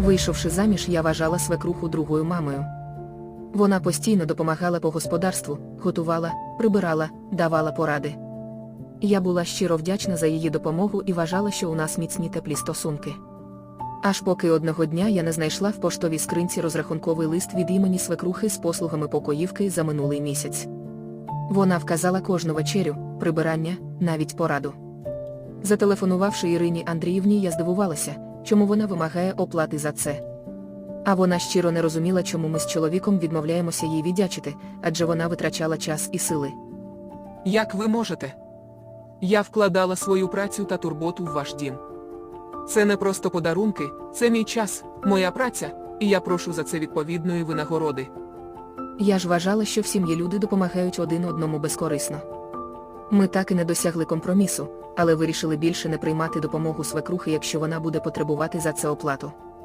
Вийшовши заміж, я вважала свекруху другою мамою. Вона постійно допомагала по господарству, готувала, прибирала, давала поради. Я була щиро вдячна за її допомогу і вважала, що у нас міцні теплі стосунки. Аж поки одного дня я не знайшла в поштовій скринці розрахунковий лист від імені свекрухи з послугами покоївки за минулий місяць. Вона вказала кожну вечерю, прибирання, навіть пораду. Зателефонувавши Ірині Андріївні, я здивувалася, чому вона вимагає оплати за це. А вона щиро не розуміла, чому ми з чоловіком відмовляємося їй віддячити, адже вона витрачала час і сили. Як ви можете? Я вкладала свою працю та турботу в ваш дім. Це не просто подарунки, це мій час, моя праця, і я прошу за це відповідної винагороди. Я ж вважала, що в сім'ї люди допомагають один одному безкорисно. Ми так і не досягли компромісу, але вирішили більше не приймати допомогу свекрухи, якщо вона буде потребувати за це оплату.